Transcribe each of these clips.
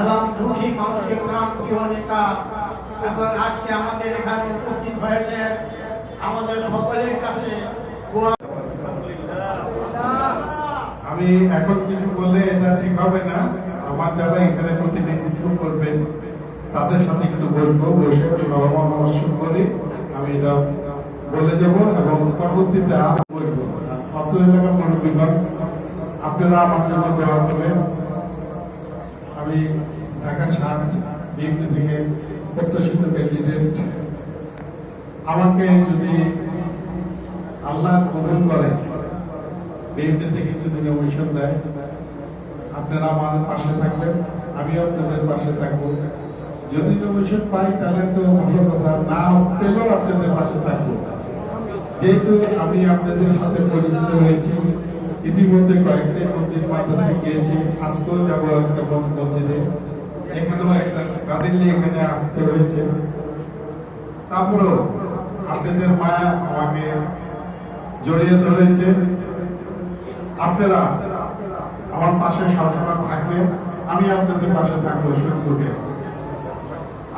এবং দুঃখী মানুষের প্রাণ প্রিয় নেতা এবং আজকে আমাদের এখানে উপস্থিত হয়েছেন আমাদের সকলের কাছে আমি এখন কিছু বললে এটা ঠিক হবে না। আমার যারা এখানে প্রতিনিধিত্ব করবেন, তাদের সাথে একটু বসে করি। আমি এটা বলে যাব এবং পরবর্তীতে এলাকার মনোবিভাগ আপনারা আমার জন্য দোয়া করবেন। আমি ঢাকা সাত বিএনপি থেকে প্রত্যাশিত ক্যান্ডিডেট আমাকে যদি আল্লাহ কবুল করে, বিএনপি থেকে যদি নমিশন দেয়, আপনারা আমার পাশে থাকবেন, আমিও আপনাদের পাশে থাকব। যদি নমিশন পাই, তাহলে তো ভালো কথা, না পেলেও আপনাদের পাশে থাকব। যেহেতু আমি আপনাদের সাথে পরিচিত হয়েছি ইতিমধ্যে কয়েকটি মসজিদ মাদ্রাসায় গিয়েছি, আজকেও যাব একটা মসজিদে। এখানেও একটা সাডেনলি এখানে আসতে হয়েছে। তারপরেও আপনাদের মায়া আমাকে জড়িয়ে ধরেছে। আপনারা আমার পাশে সবসময় থাকবেন, আমি আপনাদের পাশে থাকব সুন্দরকে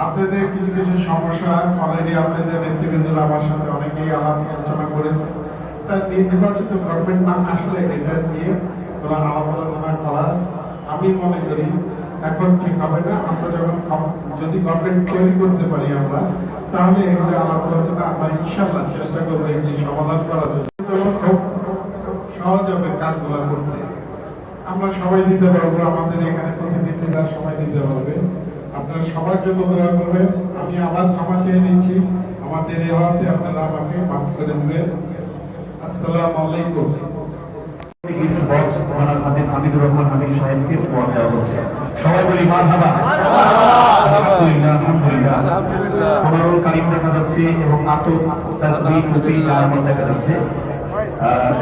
আপনাদের কিছু কিছু সমস্যা অলরেডি আপনাদের নেতৃবৃন্দরা আমার সাথে অনেকেই আলাপ আলোচনা করেছে। নির্বাচিত গভর্নমেন্ট না আসলে এটা নিয়ে ওরা আলোচনা করা। আমি মনে করি, এখন ঠিক হবে না। আমরা যখন যদি গভর্নমেন্ট তৈরি করতে পারি আমরা, তাহলে এগুলো আলাপ আলোচনা আমরা ইনশাল্লাহ চেষ্টা করব এগুলি সমাধান করার জন্য। খুব সহজ হবে কাজগুলো করতে। আমরা সবাই দিতে পারব, আমাদের এখানে প্রতিনিধিরা সবাই দিতে পারবে। আপনারা সবার জন্য দোয়া করবেন। আমি আবার ক্ষমা চেয়ে নিচ্ছি। আমার দেরি হওয়াতে আপনারা আমাকে মাফ করে দেবেন। আসসালামু আলাইকুম। গিফট বক্স ওনার হাতে হামিদুর রহমান হামিদ সাহেবকে উপহার দেওয়া হচ্ছে। সবাই বলি মার হাবা আলহামদুলিল্লাহ। আলহামদুলিল্লাহ। কোমরুল কারিম দেখা যাচ্ছে এবং আতক তাসবি টুপি জামাত দেখা যাচ্ছে।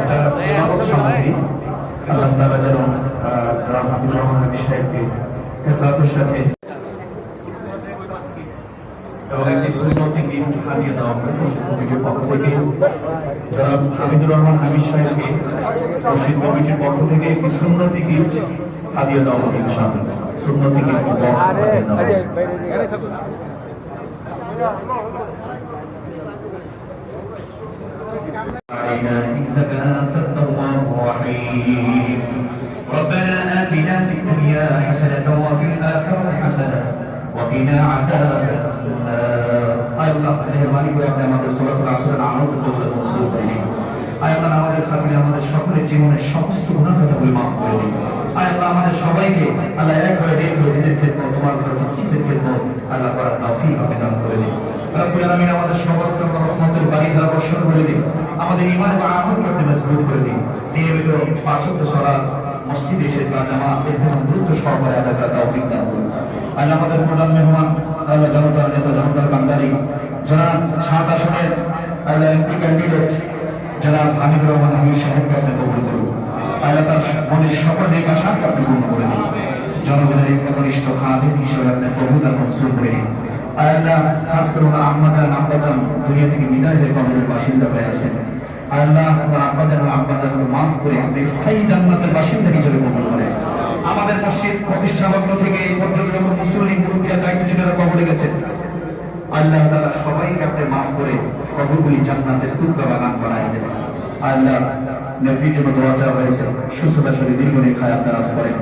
এটা ইবাদত সামগ্রী। আল্লাহ তাআলা যেন হামিদুর রহমান হামিদ সাহেবকে ইখলাসের সাথে এবং একটি সুন্নতি গিফট হারিয়ে দেওয়া হবে মসজিদ কমিটির পক্ষ থেকে জনাব হামিদুর রহমান হামিদ সাহেবকে মসজিদ কমিটির পক্ষ থেকে একটি সুন্নতি গিফট হারিয়ে দেওয়া হবে ইনশাআল্লাহ সুন্নতি গিফট বক্স হারিয়ে দেওয়া হবে علينا إنك أنت التواب الرحيم ربنا آتنا في الدنيا حسنة وفي الآخرة حسنة وقنا عذاب النار আয় আল্লাহ মেহরবানি করে আপনি আমাদের সূরাতুল আসরের আনন্দ কবুল মনসুর করে দিন আয় আল্লাহ, আমাদের খাতিরে আমাদের সকলের জীবনের সমস্ত গুনাহ খাতাগুলি মাফ করে দিন আয় আল্লাহ, আমাদের সবাইকে আল্লাহ এক হয়ে দিন দিনের ক্ষেত্রে তোমার ঘর মসজিদের ক্ষেত্রে আল্লাহ করার তৌফিক আপনি দান করে দিন। রব্বুল আলামিন আমাদের সবার রহমতের বাড়ি বর্ষণ করে দিন। আমাদের ইমান এবং আমলকে মজবুত করে দিন। নিয়মিত পাঁচ ওয়াক্ত সালাত মসজিদে এসে তা এবং দ্রুত সহকারে আদায় করার তৌফিক দান করুন। আল্লাহ আমাদের প্রধান মেহমান আল্লাহ জনতার নেতা, জনতার কান্দারি জনাব সাত আসনের আল্লাহ এমপি ক্যান্ডিডেট জনাব হামিদুর রহমান, হামিদ সাহেবকে আপনি কবুল করুন। আল্লাহ তার মনের সকল নেক আশাকে আপনি পূর্ণ করে দিন। জনগণের একনিষ্ঠ খাদিম হিসেবে আপনি কবুল আর মনসুর করে দিন আল্লাহ খাস করে ওনার আম্মাজান, আব্বাজান দুনিয়া থেকে বিদায় হয়ে কবরের বাসিন্দা হয়ে আছেন আল্লাহ ওনার আব্বাজান ও আব্বাজানকে মাফ করে আপনি স্থায়ী জান্নাতের বাসিন্দা হিসেবে কবুল করেন। আমাদের মসজিদ প্রতিষ্ঠা লগ্ন থেকে এই পর্যন্ত যত মুসলিম মুরব্বীরা দায়িত্বশীলরা কবরে গেছেন আল্লাহ তারা সবাইকে আপনি মাফ করে কবরগুলি জান্নাতের টুকরা বাগান বানাই দেবেন আল্লাহ নবীর জন্য দোয়া চাওয়া হয়েছে, সুস্থতা শরীর দীর্ঘ রেখায় আপনার আস করেন।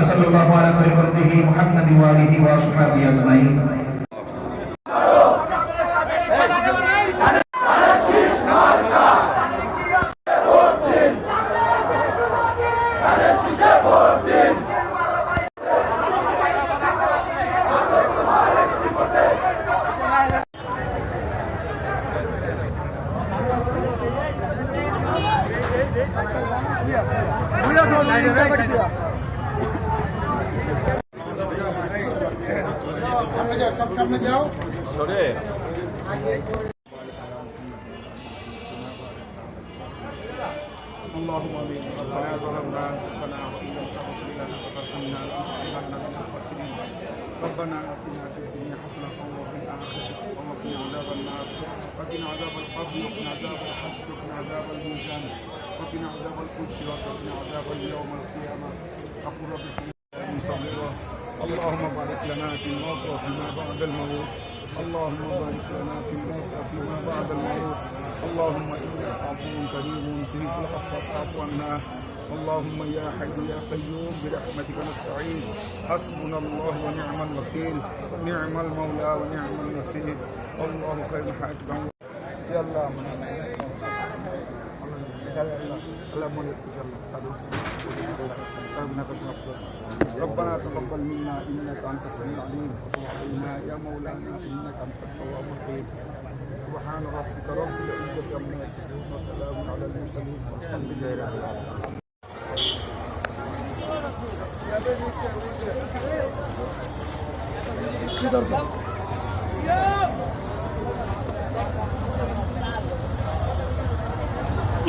আসসালামু আলা ওয়া বারাকাতুহু মুহাম্মাদি ওয়া আলিহি ওয়া আসহাবিহি আজমাইন। সব সামনে যাও সরে اللهم امين ربنا ظلمنا انفسنا وان لم تغفر لنا وترحمنا لنكونن من الخاسرين ربنا اتنا في الدنيا حسنه وفي الاخره وقنا عذاب النار وقنا عذاب القبر وقنا عذاب الحسر وقنا عذاب الميزان وقنا عذاب الكرسي وقنا عذاب اليوم القيامه اقول رب صغيرا اللهم بارك لنا في الموت وفيما بعد الموت. اللهم بارك لنا في الموت وفيما بعد الموت. اللهم إنك عفو كريم تهيك العفو فاعف اللهم يا حي يا قيوم برحمتك نستعين. حسبنا الله ونعم الوكيل. نعم المولى ونعم النصير الله خير حاسبا يا الله ربنا تقبل منا إنك أنت السميع العليم. وعلينا يا مولانا إنك أنت التواب الرحيم. سبحان ربك رب العزة عما يصفون وسلام على المرسلين. والحمد لله رب العالمين.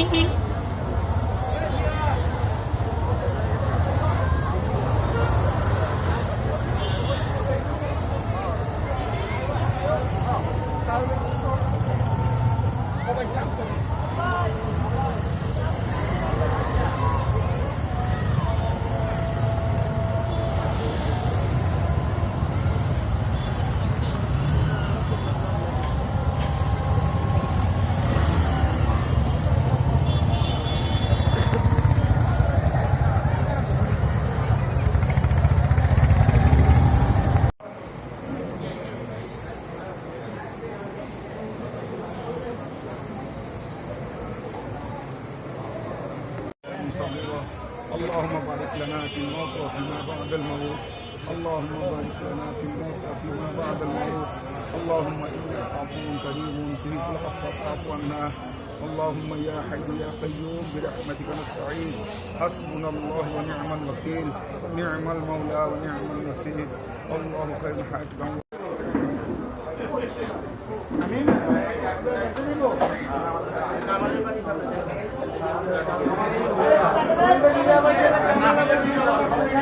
Hee hee. الموت اللهم بارك لنا في الموت وفيما بعد الموت. اللهم إنك عفو كريم تهيك العفو فاعف عنا. اللهم يا حي يا قيوم برحمتك نستعين. حسبنا الله ونعم الوكيل. نعم المولى ونعم النصير الله خير حاسبا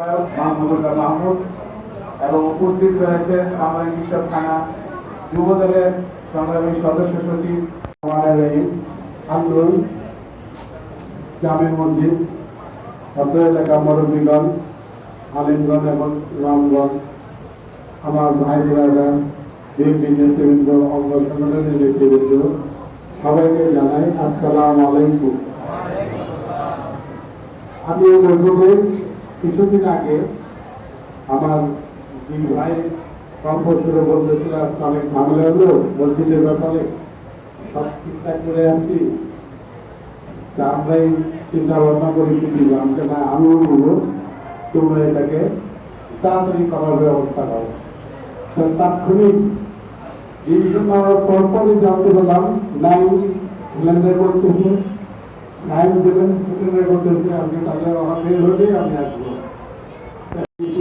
মাহমুদুল্লাহ মাহমুদ এবং উপস্থিত রয়েছেন সামরিক বিশ্বক থানা যুবদলের সংগ্রামী সদস্য সচিব আন্দোলন, জামে মসজিদ অত্র এলাকা মরমিগঞ্জ আলিমগঞ্জ এবং রামগঞ্জ আমার ভাই বোনেরা, বিএনপি নেতৃবৃন্দ, অঙ্গ সংগঠনের নেতৃবৃন্দ, সবাইকে জানাই আসসালাম আলাইকুম। আমি বৈঠকে কিছুদিন আগে আমার দুই ভাই সুরে বলতেছিল, আজকে অনেক ঝামেলা হলো, মসজিদের ব্যাপারে সব ঠিকঠাক করে আসি তা আমরাই চিন্তা ভাবনা করি কি দিব, আমাকে না আমিও বলব, তোমরা এটাকে তাড়াতাড়ি করার ব্যবস্থা করো। তাৎক্ষণিক হওয়ার পরপরই জানতে পারলাম লাইন সিলিন্ডার করতেছে। সাহেব দেবেন করতেছে আপনি তাহলে আমার বের হলেই আমি আসব।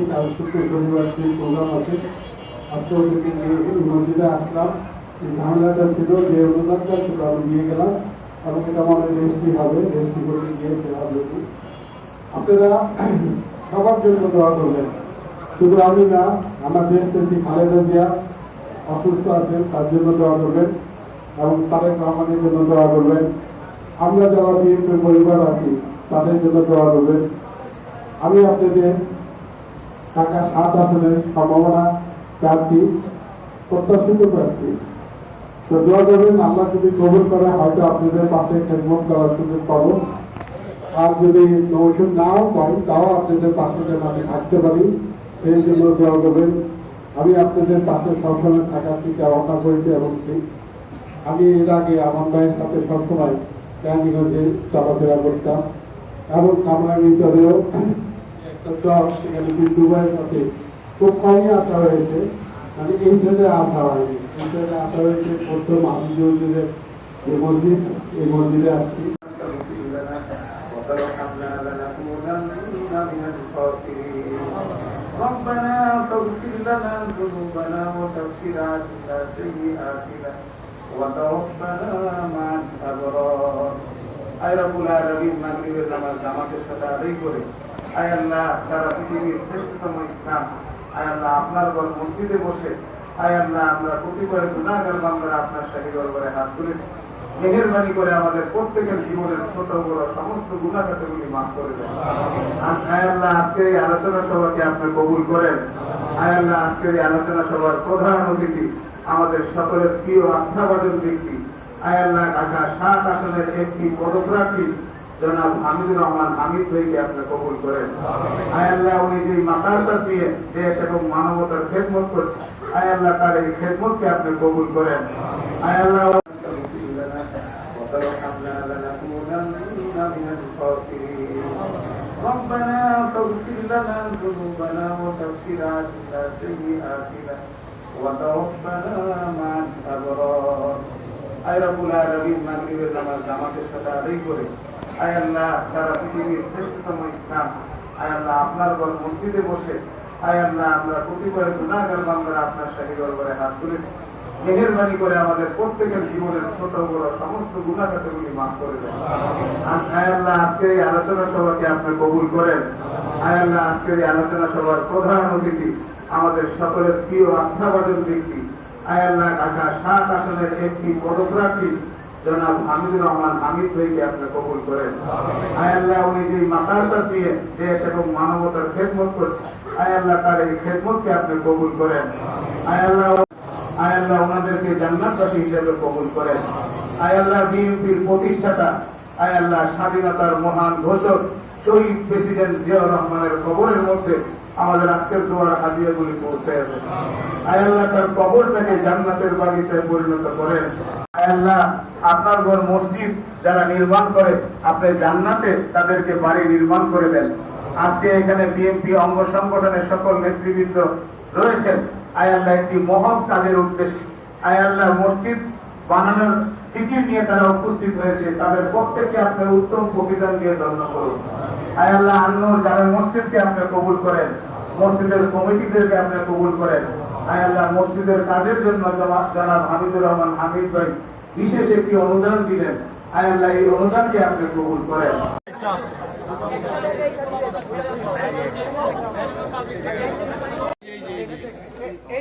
কাল শুক্র শনিবার যে প্রোগ্রাম আছে, আজকে ওই মসজিদে আসলাম। এই ঝামেলাটা ছিল, যে অনুদানটা ছিল আমি নিয়ে গেলাম এবং মনে হয় রেজিস্ট্রি হবে রেজিস্ট্রি করতে গিয়েছে অলরেডি আপনারা সবার জন্য দোয়া করবেন। শুধু আমি না, আমার দেশ নেত্রী খালেদা জিয়া অসুস্থ আছেন, তার জন্য দোয়া করবেন এবং তারেক রহমানের জন্য দোয়া করবেন। আমরা যারা বিএনপির পরিবার আছি, তাদের জন্য দোয়া করবেন। আমি আপনাদের ঢাকা সাত আসনের সম্ভাবনা প্রার্থী, প্রত্যাশিত প্রার্থী। তো দোয়া করবেন, আল্লাহ যদি কবুল করে, হয়তো আপনাদের পাশে খেদমত করার সুযোগ পাবো। আর যদি নৌসুদ নাও পাই, তাও আপনাদের পাশে যেন আমি থাকতে পারি, সেই জন্য দোয়া করবেন। আমি আপনাদের পাশে সবসময় থাকার থেকে রক্ষা করেছি এবং আমি এর আগে আমার ভাইয়ের সাথে সবসময় ক্যান্ডিগঞ্জে চলাফেরা করতাম এবং কামরাঙ্গি ভিতরেও একটা চর সেখানে বিদ্যু ভাইয়ের সাথে খুব কমই আসা হয়েছে মানে এই সাইডে আসা হয়নি এই সাইডে আসা হয়েছে প্রথম আমি যে মসজিদ এই মসজিদে আসছি ربنا تغفر لنا ذنوبنا وتغفر عنا سيئاتنا আপনার কতিপয় গুণাগার বাংলার আপনার দরবারে হাত মেহরবানি করে আমাদের প্রত্যেকের জীবনের ছোট বড় সমস্ত গুণাগাতে মাফ করে দেন আল্লাহ আজকে এই আলোচনা সভাকে আপনি কবুল করেন আয় আল্লাহ আজকের এই আলোচনা সভার প্রধান অতিথি আমাদের সকলের প্রিয় আস্থাবাদক ব্যক্তি আয় আল্লাহ ঢাকা সাত আসনের একটি পদপ্রার্থী জনাব হামিদুর রহমান হামিদ ভাইকে আপনি কবুল করেন আয় আল্লাহ উনি যে মাতারটা দিয়ে দেশ এবং মানবতার খেদমত করছে আয় আল্লাহ তার এই খেদমতকে আপনি কবুল করেন আয় আল্লাহ وترحمنا لنكونن من الخاسرين ربنا تغفر لنا ذنوبنا وتغفر عنا سيئاتنا وتوفنا مع الأبرار আয় রব্বুল আলামিন মাগরিবের নামাজ জামাতের সাথে আদায় করে আয় আল্লাহ সারা পৃথিবীর শ্রেষ্ঠতম ইসলাম আয় আল্লাহ আপনার ঘর মসজিদে বসে আয় আল্লাহ আমরা কতিপয় গুণাগার বাংলার আপনার শাহী দরবারে হাত তুলেছি মেহেরবানি করে আমাদের প্রত্যেকের জীবনের ছোট বড় সমস্ত গুণাখাতগুলি মাফ করে দেন। আয় আল্লাহ আজকের এই আলোচনা সভাকে আপনি কবুল করেন। আয় আল্লাহ আজকের এই আলোচনা সভার প্রধান অতিথি আমাদের সকলের প্রিয় আস্থাবাদক ব্যক্তি। আয় আল্লাহ, ঢাকা সাত আসনের একটি পদপ্রার্থী জনাব হামিদুর রহমান হামিদ ভাইকে আপনি কবুল করেন। আয় আল্লাহ, উনি যে মাতারটা দিয়ে দেশ এবং মানবতার খেদমত করছে আয় আল্লাহ তার এই খেদমতকে আপনি কবুল করেন। আয় আল্লাহ আয় আল্লাহ ওনাদেরকে জান্নাতবাসী হিসেবে কবুল করেন আয় আল্লাহ বিএনপির প্রতিষ্ঠাতা, আয় আল্লাহ স্বাধীনতার মহান ঘোষক, শহীদ প্রেসিডেন্ট জিয়াউর রহমানের কবরের মধ্যে আমাদের আজকের দোয়ার হাজিয়াগুলি পৌঁছে আছে আয় আল্লাহ তার কবরটাকে জান্নাতের বাড়িতে পরিণত করেন। আয় আল্লাহ আপনার ঘর মসজিদ যারা নির্মাণ করে, আপনি জান্নাতে তাদেরকে বাড়ি নির্মাণ করে দেন। আজকে এখানে বিএনপি অঙ্গ সংগঠনের সকল নেতৃবৃন্দ রয়েছেন। আয় আল্লাহ একটি মহৎ কাজের উদ্দেশ্যে। আয় আল্লাহ মসজিদ বানানোর ফিকির নিয়ে তারা উপস্থিত হয়েছে। তাদের প্রত্যেককে আপনি উত্তম প্রতিদান দিয়ে ধন্য করুন। আয় আল্লাহ অন্য যারা মসজিদকে আপনি কবুল করেন, মসজিদের কমিটিদেরকে আপনি কবুল করেন আয় আল্লাহ মসজিদের কাজের জন্য জনাব হামিদুর রহমান হামিদ ভাই বিশেষ একটি অনুদান দিলেন। আয় আল্লাহ এই অনুদানকে আপনি কবুল করেন।